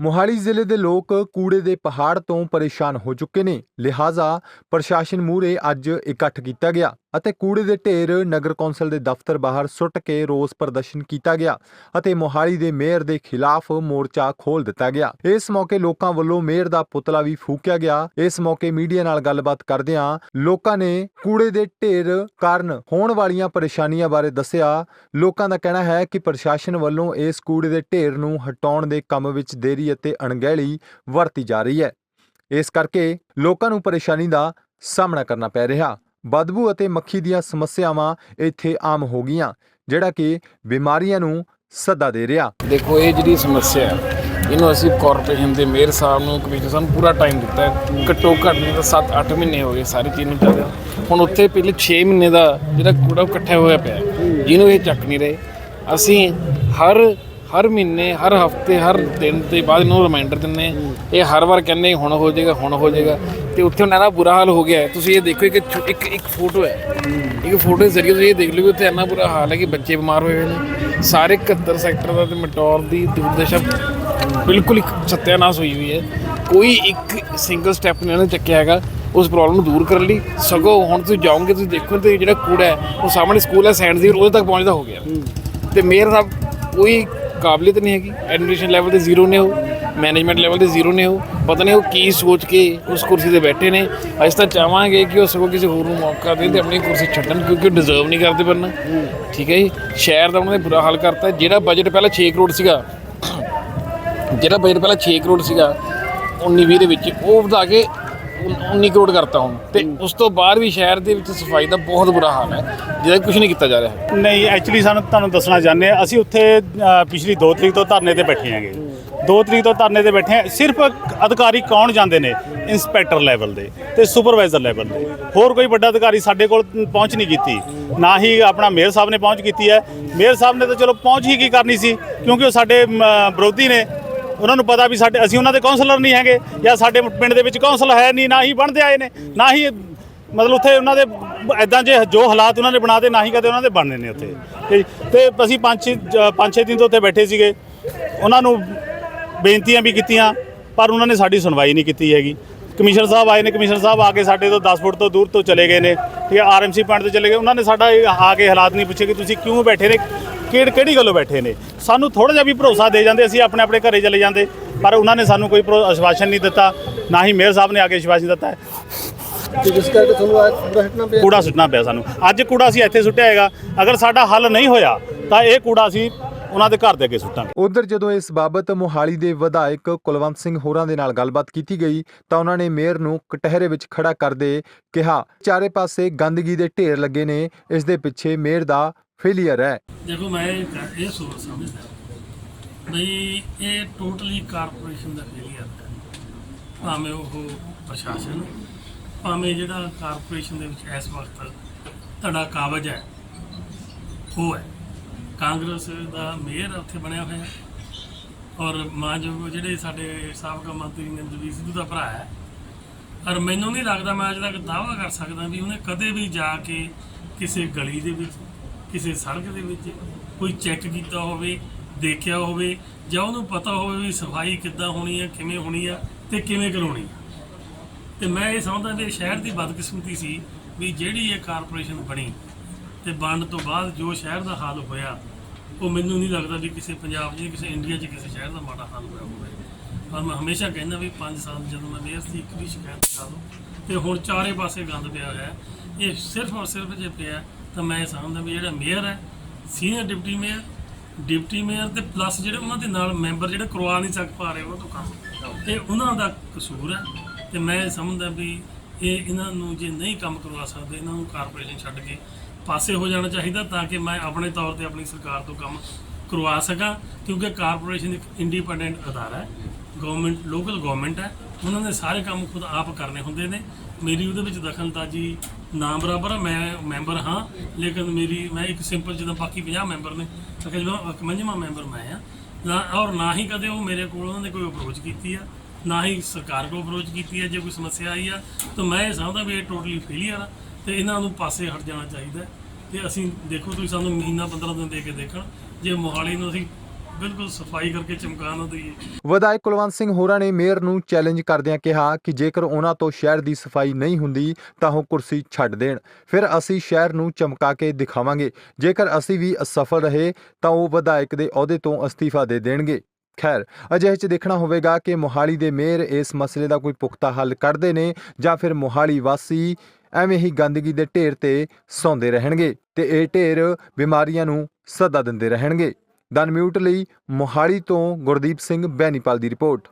ਮੋਹਾਲੀ ਜ਼ਿਲ੍ਹੇ ਦੇ ਲੋਕ ਕੂੜੇ ਦੇ ਪਹਾੜ ਤੋਂ ਪਰੇਸ਼ਾਨ ਹੋ ਚੁੱਕੇ ਨੇ, ਲਿਹਾਜ਼ਾ ਪ੍ਰਸ਼ਾਸਨ ਮੂਹਰੇ ਅੱਜ ਇਕੱਠ ਕੀਤਾ ਗਿਆ। ਅਤੇ ਕੂੜੇ ਦੇ ਢੇਰ ਨਗਰ ਕੌਂਸਲ ਦੇ ਦਫ਼ਤਰ ਬਾਹਰ ਸੁੱਟ ਕੇ ਰੋਸ ਪ੍ਰਦਰਸ਼ਨ ਕੀਤਾ ਗਿਆ ਅਤੇ ਮੋਹਾਲੀ ਦੇ ਮੇਅਰ ਦੇ ਖਿਲਾਫ ਮੋਰਚਾ ਖੋਲ ਦਿੱਤਾ ਗਿਆ। ਇਸ ਮੌਕੇ ਲੋਕਾਂ ਵੱਲੋਂ ਮੇਅਰ ਦਾ ਪੁਤਲਾ ਵੀ ਫੂਕਿਆ ਗਿਆ। ਇਸ ਮੌਕੇ ਮੀਡੀਆ ਨਾਲ ਗੱਲਬਾਤ ਕਰਦਿਆਂ ਲੋਕਾਂ ਨੇ ਕੂੜੇ ਦੇ ਢੇਰ ਕਾਰਨ ਹੋਣ ਵਾਲੀਆਂ ਪਰੇਸ਼ਾਨੀਆਂ ਬਾਰੇ ਦੱਸਿਆ। ਲੋਕਾਂ ਦਾ ਕਹਿਣਾ ਹੈ ਕਿ ਪ੍ਰਸ਼ਾਸਨ ਵੱਲੋਂ ਇਸ ਕੂੜੇ ਦੇ ਢੇਰ ਨੂੰ ਹਟਾਉਣ ਦੇ ਕੰਮ ਵਿੱਚ ਦੇਰੀ ਅਤੇ ਅਣਗਹਿਲੀ ਵਰਤੀ ਜਾ ਰਹੀ ਹੈ। ਇਸ ਕਰਕੇ ਲੋਕਾਂ ਨੂੰ ਪਰੇਸ਼ਾਨੀ ਦਾ ਸਾਹਮਣਾ ਕਰਨਾ ਪੈ ਰਿਹਾ। ਬਦਬੂ ਅਤੇ ਮੱਖੀ ਦੀਆਂ ਸਮੱਸਿਆਵਾਂ ਇੱਥੇ ਆਮ ਹੋ ਗਈਆਂ, ਜਿਹੜਾ ਕਿ ਬਿਮਾਰੀਆਂ ਨੂੰ ਸੱਦਾ ਦੇ ਰਿਹਾ। ਦੇਖੋ, ਇਹ ਜਿਹੜੀ ਸਮੱਸਿਆ ਹੈ, ਇਹਨੂੰ ਅਸੀਂ ਕਾਰਪੋਰੇਸ਼ਨ ਦੇ ਮੇਅਰ ਸਾਹਿਬ ਨੂੰ, ਕਮਿਸ਼ਨਰ ਸਾਹਿਬ ਨੂੰ ਪੂਰਾ ਟਾਈਮ ਦਿੱਤਾ ਹੈ। ਘੱਟੋ ਘੱਟ ਨਹੀਂ ਤਾਂ 7-8 ਮਹੀਨੇ ਹੋ ਗਏ ਸਾਰੀ ਚੀਜ਼ ਨੂੰ ਚੱਲਦਾ ਹੁਣ ਉੱਥੇ ਪਹਿਲੇ 6 ਮਹੀਨੇ ਦਾ ਜਿਹੜਾ ਕੂੜਾ ਉਹ ਇਕੱਠਾ ਹੋਇਆ ਪਿਆ, ਜਿਹਨੂੰ ਇਹ ਚੱਕ ਨਹੀਂ ਰਹੇ। ਅਸੀਂ ਹਰ ਹਰ ਮਹੀਨੇ, ਹਰ ਹਫ਼ਤੇ, ਹਰ ਦਿਨ ਤੇ ਬਾਅਦ ਇਹਨੂੰ ਰਿਮਾਈਂਡਰ ਦਿੰਨੇ ਇਹ ਹਰ ਵਾਰ ਕਹਿੰਦੇ, ਹੁਣ ਹੋ ਜਾਏਗਾ, ਹੁਣ ਹੋ ਜਾਏਗਾ। ਤੇ ਉੱਥੇ ਉਹਨਾਂ ਇੰਨਾ ਬੁਰਾ ਹਾਲ ਹੋ ਗਿਆ ਹੈ। ਤੁਸੀਂ ਇਹ ਦੇਖੋ, ਇੱਕ ਛੋ- ਇੱਕ ਇੱਕ ਫੋਟੋ ਹੈ। ਇੱਕ ਫੋਟੋ ਦੇ ਜ਼ਰੀਏ ਤੁਸੀਂ ਇਹ ਦੇਖ ਲਓ ਕਿ ਉੱਥੇ ਇੰਨਾ ਬੁਰਾ ਹਾਲ ਹੈ ਕਿ ਬੱਚੇ ਬਿਮਾਰ ਹੋਏ ਹੋਏ ਨੇ। ਸਾਰੇ 71 ਸੈਕਟਰ ਦਾ ਤੇ ਮਟੌਰ ਦੀ ਦੁਰਦਸ਼ਾ ਬਿਲਕੁਲ ਇੱਕ ਸੱਤਿਆਨਾਸ਼ ਹੋਈ ਹੋਈ ਹੈ। ਕੋਈ ਇੱਕ ਸਿੰਗਲ ਸਟੈਪ ਨਹੀਂ ਉਹਨੇ ਚੱਕਿਆ ਹੈਗਾ। ਉਸ ਪ੍ਰੋਬਲਮ ਨੂੰ ਦੂਰ ਕਰਨ ਲਈ ਸਗੋਂ ਹੁਣ ਤੁਸੀਂ ਜਾਓਗੇ, ਤੁਸੀਂ ਦੇਖੋ ਤੇ ਜਿਹੜਾ ਕੂੜਾ ਹੈ, ਉਹ ਸਾਹਮਣੇ ਸਕੂਲ ਹੈ ਸੈਂਡ ਦੀ, ਉਹਦੇ ਤੱਕ ਪਹੁੰਚਦਾ ਹੋ ਗਿਆ। ਤੇ ਮੇਅਰ ਸਾਹਿਬ, ਕੋਈ ਕਾਬਲੀਅਤ ਨਹੀਂ ਹੈਗੀ। ਐਡਮਿਨਿਸਟ੍ਰੇਸ਼ਨ ਲੈਵਲ ਤੇ ਜ਼ੀਰੋ ਨੇ ਉਹ। ਮੈਨੇਜਮੈਂਟ ਲੈਵਲ ਤੇ ਜ਼ੀਰੋ ਨੇ ਉਹ। ਪਤਾ ਨਹੀਂ ਉਹ ਕੀ ਸੋਚ ਕੇ ਉਸ ਕੁਰਸੀ ਤੇ ਬੈਠੇ ਨੇ। ਅਸੀਂ ਤਾਂ ਚਾਹਾਂਗੇ ਕਿ ਉਹ ਸਗੋਂ ਕਿਸੇ ਹੋਰ ਨੂੰ ਮੌਕਾ ਦੇਣ ਤੇ ਆਪਣੀ ਕੁਰਸੀ ਛੱਡਣ ਕਿਉਂਕਿ ਉਹ ਡਿਜ਼ਰਵ ਨਹੀਂ ਕਰਦੇ ਬੰਨਾ ਠੀਕ ਹੈ ਜੀ? ਸ਼ਹਿਰ ਦਾ ਉਹਨਾਂ ਨੇ ਬੁਰਾ ਹਾਲ ਕਰਤਾ। ਜਿਹੜਾ ਬਜਟ ਪਹਿਲਾਂ 6 ਕਰੋੜ ਸੀਗਾ ਜਿਹੜਾ ਬਜਟ ਪਹਿਲਾਂ 6 ਕਰੋੜ ਸੀਗਾ 19 20 ਦੇ ਵਿੱਚ ਉਹ ਵਧਾ ਕੇ ਉਨ- 19 ਕਰੋੜ ਕਰਤਾ ਹੁਣ। ਤੇ ਉਸ ਤੋਂ ਬਾਅਦ ਵੀ ਸ਼ਹਿਰ ਦੇ ਵਿੱਚ ਸਫ਼ਾਈ ਦਾ ਬਹੁਤ ਬੁਰਾ ਹਾਲ ਹੈ। ਜਿਹਦਾ ਕੁਝ ਨਹੀਂ ਕੀਤਾ ਜਾ ਰਿਹਾ। ਨਹੀਂ ਐਕਚੁਅਲੀ ਸਾਨੂੰ ਤੁਹਾਨੂੰ ਦੱਸਣਾ ਚਾਹੁੰਦੇ ਹਾਂ ਅਸੀਂ ਉੱਥੇ ਪਿਛਲੀ 2 ਤਰੀਕ ਤੋਂ ਧਰਨੇ ਤੇ ਬੈਠੇ ਹਾਂਗੇ। 2 ਤਰੀਕ ਤੋਂ ਧਰਨੇ ਤੇ ਬੈਠੇ ਹਾਂ ਸਿਰਫ ਅਧਿਕਾਰੀ ਕੌਣ ਜਾਂਦੇ ਨੇ? ਇੰਸਪੈਕਟਰ ਲੈਵਲ ਦੇ ਤੇ ਸੁਪਰਵਾਈਜ਼ਰ ਲੈਵਲ ਦੇ। ਹੋਰ ਕੋਈ ਵੱਡਾ ਅਧਿਕਾਰੀ ਸਾਡੇ ਕੋਲ ਪਹੁੰਚ ਨਹੀਂ ਕੀਤੀ। ਨਾ ਹੀ ਆਪਣਾ ਮੇਅਰ ਸਾਹਿਬ ਨੇ ਪਹੁੰਚ ਕੀਤੀ ਹੈ। ਮੇਅਰ ਸਾਹਿਬ ਨੇ ਤਾਂ ਚਲੋ ਪਹੁੰਚ ਹੀ ਕੀ ਕਰਨੀ ਸੀ? ਕਿਉਂਕਿ ਉਹ ਸਾਡੇ ਵਿਰੋਧੀ ਨੇ। ਉਹਨਾਂ ਨੂੰ ਪਤਾ ਵੀ ਸਾਡੇ, ਅਸੀਂ ਉਹਨਾਂ ਦੇ ਕਾਉਂਸਲਰ ਨਹੀਂ ਹੈਗੇ ਜਾਂ ਸਾਡੇ ਪਿੰਡ ਦੇ ਵਿੱਚ ਕਾਉਂਸਲ ਹੈ ਨਹੀਂ, ਨਾ ਹੀ ਬਣਦੇ ਆਏ ਨੇ, ਨਾ ਹੀ ਮਤਲਬ ਉੱਥੇ ਉਹਨਾਂ ਦੇ ਐਦਾਂ ਜੇ ਜੋ ਹਾਲਾਤ ਉਹਨਾਂ ਨੇ ਬਣਾਦੇ ਨਾ ਹੀ ਕਦੇ ਉਹਨਾਂ ਦੇ ਬਣਨੇ ਨੇ ਉੱਥੇ। ਤੇ- ਅਸੀਂ ਪੰਜ ਛੇ ਪੰਜ ਛੇ ਦਿਨ ਤੋਂ ਉੱਥੇ ਬੈਠੇ ਸੀਗੇ। ਉਹਨਾਂ ਨੂੰ ਬੇਨਤੀਆਂ ਵੀ ਕੀਤੀਆਂ ਪਰ ਉਹਨਾਂ ਨੇ ਸਾਡੀ ਸੁਣਵਾਈ ਨਹੀਂ ਕੀਤੀ ਹੈਗੀ। ਕਮਿਸ਼ਨਰ ਸਾਹਿਬ ਆਏ ਨੇ ਕਮਿਸ਼ਨਰ ਸਾਹਿਬ ਆ ਕੇ ਸਾਡੇ ਤੋਂ 10 ਫੁੱਟ ਤੋਂ ਦੂਰ ਤੋਂ ਚਲੇ ਗਏ ਨੇ ਠੀਕ ਹੈ ਆਰਐਮਸੀ ਪੁਆਇੰਟ ਤੇ ਚਲੇ ਗਏ। ਉਹਨਾਂ ਨੇ ਸਾਡਾ ਆ ਕੇ ਹਾਲਾਤ ਨਹੀਂ ਪੁੱਛੇ ਕਿ ਤੁਸੀਂ ਕਿਉਂ ਬੈਠੇ ਨੇ ਕਿਹੜ ਕਿਹੜੀ ਗੱਲੋਂ ਬੈਠੇ ਨੇ? ਸਾਨੂੰ ਥੋੜਾ ਜਿਹਾ ਵੀ ਭਰੋਸਾ ਦੇ ਜਾਂਦੇ ਅਸੀਂ ਆਪਣੇ ਆਪਣੇ ਘਰੇ ਚਲੇ ਜਾਂਦੇ ਪਰ ਉਹਨਾਂ ਨੇ ਸਾਨੂੰ ਕੋਈ ਆਸ਼ਵਾਸਨ ਨਹੀਂ ਦਿੱਤਾ ਨਾ ਹੀ ਮੇਅਰ ਸਾਹਿਬ ਨੇ ਆ ਕੇ ਆਸ਼ਵਾਸਨ ਦਿੱਤਾ। ਹੈ ਤੇ ਜਿਸ ਕਰਕੇ ਤੁਹਾਨੂੰ ਅੱਜ ਪੂਰਾ ਹਟਣਾ ਪਿਆ? ਕੂੜਾ ਸੁੱਟਣਾ ਪਿਆ ਸਾਨੂੰ। ਅੱਜ ਕੂੜਾ ਅਸੀਂ ਇੱਥੇ ਸੁੱਟਿਆ ਹੈਗਾ। ਅਗਰ ਸਾਡਾ ਹੱਲ ਨਹੀਂ ਹੋਇਆ ਤਾਂ ਇਹ ਕੂੜਾ ਅਸੀਂ ਉਹਨਾਂ ਦੇ ਘਰ ਦੇ ਅੱਗੇ ਸੁੱਟਾਂਗੇ। ਉਧਰ ਜਦੋਂ ਇਸ ਬਾਬਤ ਮੋਹਾਲੀ ਦੇ ਵਿਧਾਇਕ ਕੁਲਵੰਤ ਸਿੰਘ ਹੋਰਾਂ ਦੇ ਨਾਲ ਗੱਲਬਾਤ ਕੀਤੀ ਗਈ ਤਾਂ ਉਹਨਾਂ ਨੇ ਮੇਅਰ ਨੂੰ ਕਟਹਿਰੇ ਵਿੱਚ ਖੜਾ ਕਰਦੇ ਕਿਹਾ ਚਾਰੇ ਪਾਸੇ ਗੰਦਗੀ ਦੇ ਢੇਰ ਲੱਗੇ ਨੇ ਇਸ ਦੇ ਪਿੱਛੇ ਮੇਅਰ ਦਾ ਫੇਲੀਅਰ ਹੈ। ਦੇਖੋ ਮੈਂ ਇਹ ਸੋਚ ਸਮਝਦਾ ਬਈ ਇਹ ਟੋਟਲੀ ਕਾਰਪੋਰੇਸ਼ਨ ਦਾ ਫੇਲੀਅਰ ਹੈ। ਭਾਵੇਂ ਉਹ ਪ੍ਰਸ਼ਾਸਨ ਭਾਵੇਂ ਜਿਹੜਾ ਕਾਰਪੋਰੇਸ਼ਨ ਦੇ ਵਿੱਚ ਇਸ ਵਕਤ ਤੁਹਾਡਾ ਕਾਬਜ ਹੈ ਉਹ ਹੈ। ਕਾਂਗਰਸ ਦਾ ਮੇਅਰ ਉੱਥੇ ਬਣਿਆ ਹੋਇਆ ਔਰ ਮਾਨਯੋਗ ਜਿਹੜੇ ਸਾਡੇ ਸਾਬਕਾ ਮੰਤਰੀ ਨੇ ਸਿੱਧੂ ਦਾ ਭਰਾ ਹੈ, ਔਰ ਮੈਨੂੰ ਨਹੀਂ ਲੱਗਦਾ ਮੈਂ ਅੱਜ ਤੱਕ ਦਾਅਵਾ ਕਰ ਸਕਦਾ ਵੀ ਉਹਨੇ ਕਦੇ ਵੀ ਜਾ ਕੇ ਕਿਸੇ ਗਲੀ ਦੇ ਵਿੱਚ, ਕਿਸੇ ਸੜਕ ਦੇ ਵਿੱਚ ਕੋਈ ਚੈੱਕ ਕੀਤਾ ਹੋਵੇ, ਦੇਖਿਆ ਹੋਵੇ ਜਾਂ ਉਹਨੂੰ ਪਤਾ ਹੋਵੇ ਵੀ ਸਫ਼ਾਈ ਕਿੱਦਾਂ ਹੋਣੀ ਹੈ ਕਿਵੇਂ ਹੋਣੀ ਆ ਤੇ ਕਿਵੇਂ ਕਰਾਉਣੀ ਆ। ਤੇ ਮੈਂ ਇਹ ਸਮਝਦਾ ਕਿ ਸ਼ਹਿਰ ਦੀ ਬਦਕਿਸਮਤੀ ਸੀ ਵੀ ਜਿਹੜੀ ਇਹ ਕਾਰਪੋਰੇਸ਼ਨ ਬਣੀ ਤੇ ਵੰਡ ਤੋਂ ਬਾਅਦ ਜੋ ਸ਼ਹਿਰ ਦਾ ਹਾਲ ਹੋਇਆ, ਉਹ ਮੈਨੂੰ ਨਹੀਂ ਲੱਗਦਾ ਵੀ ਕਿਸੇ ਪੰਜਾਬ 'ਚ ਕਿਸੇ ਇੰਡੀਆ 'ਚ ਕਿਸੇ ਸ਼ਹਿਰ ਦਾ ਮਾੜਾ ਹਾਲ ਹੋਇਆ ਹੋਵੇ। ਪਰ ਮੈਂ ਹਮੇਸ਼ਾ ਕਹਿੰਦਾ ਵੀ 5 ਸਾਲ ਜਦੋਂ ਮੈਂ ਮੇਅਰ ਸੀ, ਇੱਕ ਵੀ ਸ਼ਿਕਾਇਤ ਕਰ ਲਓ ਤੇ ਹੁਣ ਚਾਰੇ ਪਾਸੇ ਗੰਦ ਪਿਆ ਹੋਇਆ ਇਹ ਸਿਰਫ ਔਰ ਸਿਰਫ ਜੇ ਪਿਆ ਤਾਂ ਮੈਂ ਇਹ ਸਮਝਦਾ ਵੀ ਜਿਹੜਾ ਮੇਅਰ ਹੈ, senior deputy mayor deputy mayor ਤੇ ਪਲੱਸ ਜਿਹੜੇ ਉਹਨਾਂ ਦੇ ਨਾਲ ਮੈਂਬਰ ਜਿਹੜੇ ਕਰਵਾ ਨਹੀਂ ਸਕ ਪਾ ਰਹੇ, ਉਹਨਾਂ ਤੋਂ ਕੰਮ ਇਹ ਉਹਨਾਂ ਦਾ ਕਸੂਰ ਹੈ। ਤੇ ਮੈਂ ਇਹ ਸਮਝਦਾ ਵੀ ਇਹ ਇਹਨਾਂ ਨੂੰ ਜੇ ਨਹੀਂ ਕੰਮ ਕਰਵਾ ਸਕਦੇ, ਇਹਨਾਂ ਨੂੰ ਕਾਰਪੋਰੇਸ਼ਨ ਛੱਡ ਕੇ ਪਾਸੇ ਹੋ ਜਾਣਾ ਚਾਹੀਦਾ ਤਾਂ ਕਿ ਮੈਂ ਆਪਣੇ ਤੌਰ ਤੇ ਆਪਣੀ ਸਰਕਾਰ ਤੋਂ ਕੰਮ ਕਰਵਾ ਸਕਾਂ, ਕਿਉਂਕਿ ਕਾਰਪੋਰੇਸ਼ਨ ਇੱਕ ਇੰਡੀਪੈਂਡੈਂਟ ਅਦਾਰਾ ਹੈ ਗਵਰਨਮੈਂਟ ਲੋਕਲ ਗਵਰਨਮੈਂਟ ਹੈ, ਉਹਨਾਂ ਨੇ ਸਾਰੇ ਕੰਮ ਖੁਦ ਆਪ ਕਰਨੇ ਹੁੰਦੇ ਨੇ। ਮੇਰੀ ਉਹਦੇ ਵਿੱਚ ਦਖਲਅੰਦਾਜ਼ੀ ਨਾ ਬਰਾਬਰ ਹੈ ਮੈਂ ਮੈਂਬਰ ਹਾਂ, ਲੇਕਿਨ ਮੇਰੀ, ਮੈਂ ਇੱਕ ਸਿੰਪਲ ਜਿੱਦਾਂ ਬਾਕੀ 50 ਮੈਂਬਰ ਨੇ ਤਕਰੀਬਨ 51ਵਾਂ ਮੈਂਬਰ ਮੈਂ ਆ। ਨਾ, ਔਰ ਨਾ ਹੀ ਕਦੇ ਉਹ ਮੇਰੇ ਕੋਲ ਉਹਨਾਂ ਨੇ ਕੋਈ ਅਪਰੋਚ ਕੀਤੀ ਆ, ਨਾ ਹੀ ਸਰਕਾਰ ਕੋਲ ਅਪਰੋਚ ਕੀਤੀ ਹੈ ਜੇ ਕੋਈ ਸਮੱਸਿਆ ਆਈ ਆ, ਤਾਂ ਮੈਂ ਇਹ ਸਮਝਦਾ ਵੀ ਇਹ ਟੋਟਲੀ ਫੇਲੀਅਰ ਆ। ਤੇ ਇਹਨਾਂ ਨੂੰ ਪਾਸੇ ਹਟ ਜਾਣਾ ਚਾਹੀਦਾ ਤੇ ਅਸੀਂ ਦੇਖੋ ਤੁਸੀਂ ਸਾਨੂੰ ਮਹੀਨਾ 15 ਦਿਨ ਦੇ ਕੇ ਦੇਖਣ, ਜੇ ਮੋਹਾਲੀ ਨੂੰ ਅਸੀਂ ਬਿਲਕੁਲ ਸਫ਼ਾਈ ਕਰਕੇ ਚਮਕਾ ਨਾ ਦਈਏ ਵਿਧਾਇਕ ਕੁਲਵੰਤ ਸਿੰਘ ਹੋਰਾਂ ਨੇ ਮੇਅਰ ਨੂੰ ਚੈਲੰਜ ਕਰਦਿਆਂ ਕਿਹਾ ਕਿ ਜੇਕਰ ਉਹਨਾਂ ਤੋਂ ਸ਼ਹਿਰ ਦੀ ਸਫ਼ਾਈ ਨਹੀਂ ਹੁੰਦੀ, ਤਾਂ ਉਹ ਕੁਰਸੀ ਛੱਡ ਦੇਣ। ਫਿਰ ਅਸੀਂ ਸ਼ਹਿਰ ਨੂੰ ਚਮਕਾ ਕੇ ਦਿਖਾਵਾਂਗੇ। ਜੇਕਰ ਅਸੀਂ ਵੀ ਅਸਫਲ ਰਹੇ, ਤਾਂ ਉਹ ਵਿਧਾਇਕ ਦੇ ਅਹੁਦੇ ਤੋਂ ਅਸਤੀਫਾ ਦੇ ਦੇਣਗੇ। ਖੈਰ, ਅਜਿਹੇ 'ਚ ਦੇਖਣਾ ਹੋਵੇਗਾ ਕਿ ਮੋਹਾਲੀ ਦੇ ਮੇਅਰ ਇਸ ਮਸਲੇ ਦਾ ਕੋਈ ਪੁਖਤਾ ਹੱਲ ਕੱਢਦੇ ਨੇ ਜਾਂ ਫਿਰ ਮੋਹਾਲੀ ਵਾਸੀ ਐਵੇਂ ਹੀ ਗੰਦਗੀ ਦੇ ਢੇਰ ਤੇ ਸੌਂਦੇ ਰਹਿਣਗੇ ਤੇ ਇਹ ਢੇਰ ਬਿਮਾਰੀਆਂ ਨੂੰ ਸੱਦਾ ਦਿੰਦੇ ਰਹਿਣਗੇ। ਦਨ ਮਿਊਟ ਲਈ ਮੋਹਾਲੀ ਤੋਂ ਗੁਰਦੀਪ ਸਿੰਘ ਬੈਨੀਪਾਲ ਦੀ ਰਿਪੋਰਟ।